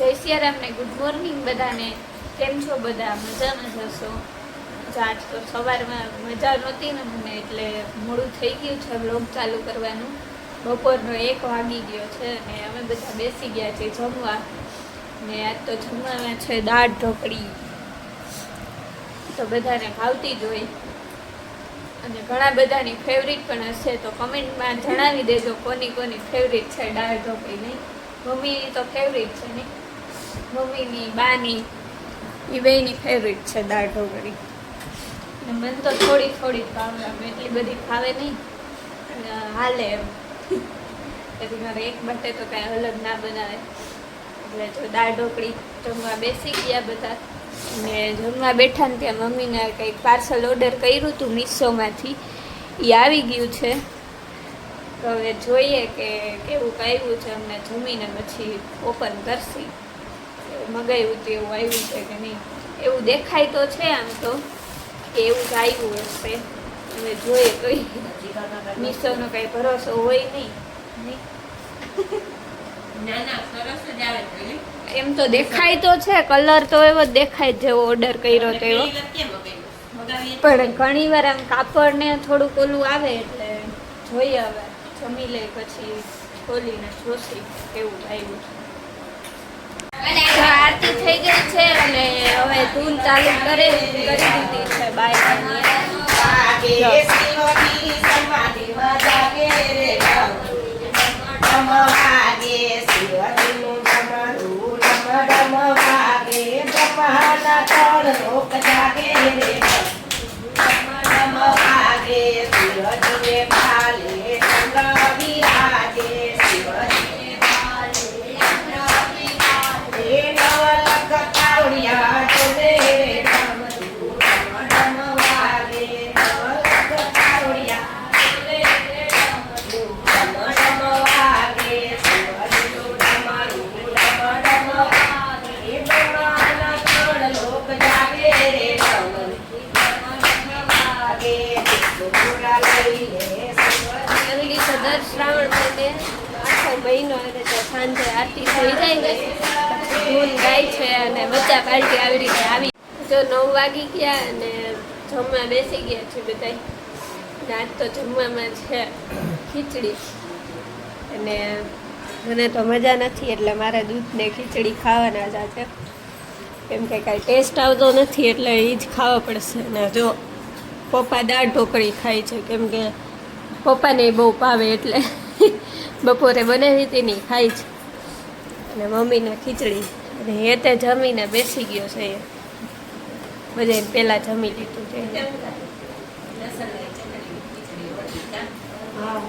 જય સિયારામને good morning બધાને. કેમ છો બધા? મજામાં જશો આજ તો સવારમાં મજા નહોતી ને મને, એટલે મોડું થઈ ગયું છે વ્લોગ ચાલુ કરવાનું. બપોરનો એક વાગી ગયો છે અને અમે બધા બેસી ગયા છે જમવા. ને આજ તો જમવામાં છે દાળ ઢોકળી. તો બધાને ભાવતી જ હોય. અને ઘણા બધાની ફેવરિટ પણ હશે, તો કમેન્ટમાં જણાવી દેજો કોની કોની ફેવરિટ છે દાળ ઢોકળી, નહીં? મમ્મીની તો ફેવરિટ છે, નહીં? મમ્મીની, બાની, એ બેની ફેવરિટ છે દાળ ઢોકળી. અને મને તો થોડી થોડી ભાવે એટલી બધી ભાવે નહીં અને હાલે એમ. પછી મારે એક માટે તો કાંઈ અલગ ના બનાવે. એટલે જો દાળ ઢોકળી જમવા બેસી ગયા બધા. ને જમવા બેઠા ને ત્યાં મમ્મીને કંઈક પાર્સલ ઓર્ડર કર્યું હતું મીશોમાંથી. એ આવી ગયું છે. તો હવે જોઈએ કે કેવું કહ્યું છે. અમને જમીને પછી ઓપન કરશી. મગાવ્યું હતું એવું આવ્યું છે કે નહીં? એવું દેખાય તો છે આમ તો કે એવું જ આવ્યું હશે. હવે જોઈએ તો મીશોનો કંઈ ભરોસો હોય નહીં લી. એમ તો દેખાય તો છે કલર તો એવો જ દેખાય જ જેવો ઓર્ડર કર્યો તો એવો. પણ ઘણી વાર આમ કાપડ ને થોડુંક ઓલું આવે એટલે જોઈએ હવે. જમી લઈ પછી ખોલીને જોશી કેવું આવ્યું છે. આરતી થઈ ગઈ છે અને હવે ધૂન ચાલુ કરે કરી દીધી છે બાયકાની વાગે દર શ્રાવણ મહિને આખો મહિનો અને સાંજે આરતી થઈ જાય ને ધૂન ગાય છે અને બધા પાર્ટી આવી રીતે આવી. જો નવ વાગી ગયા અને જમવા બેસી ગયા છે બધા આજ તો જમવામાં છે, ખીચડી. અને મને તો મજા નથી એટલે મારે દૂધ ને ખીચડી ખાવાના જ છે. કેમ કે કાંઈ ટેસ્ટ આવતો નથી એટલે એ જ ખાવા પડશે. ને જો પપ્પા દાળ ઢોકળી ખાય છે કેમ કે પપ્પાને બહુ ભાવે એટલે બપોરે બનાવી હતી ને ખાય છે. અને મમ્મીને ખીચડી. અને એ તે જમીને બેસી ગયો છે. એ બધાએ પહેલાં જમી લીધું છે. હા.